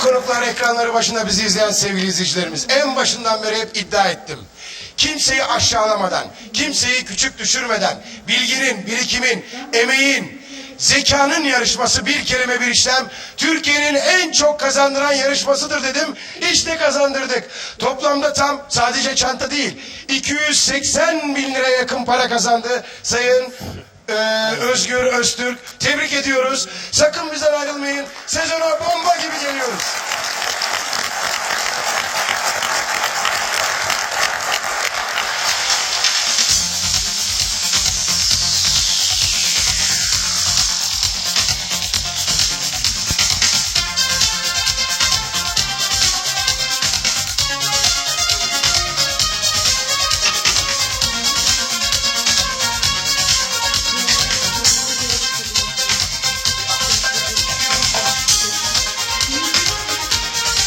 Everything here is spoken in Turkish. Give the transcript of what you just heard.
konuklar, ekranları başında bizi izleyen sevgili izleyicilerimiz. En başından beri hep iddia ettim. Kimseyi aşağılamadan, kimseyi küçük düşürmeden, bilginin, birikimin, emeğin, zekanın yarışması bir kelime bir işlem Türkiye'nin en çok kazandıran yarışmasıdır dedim. İşte kazandırdık. Toplamda tam sadece çanta değil 280 bin liraya yakın para kazandı Sayın ee, Özgür Öztürk. Tebrik ediyoruz. Sakın bizden ayrılmayın. Sezona bomba veriyoruz.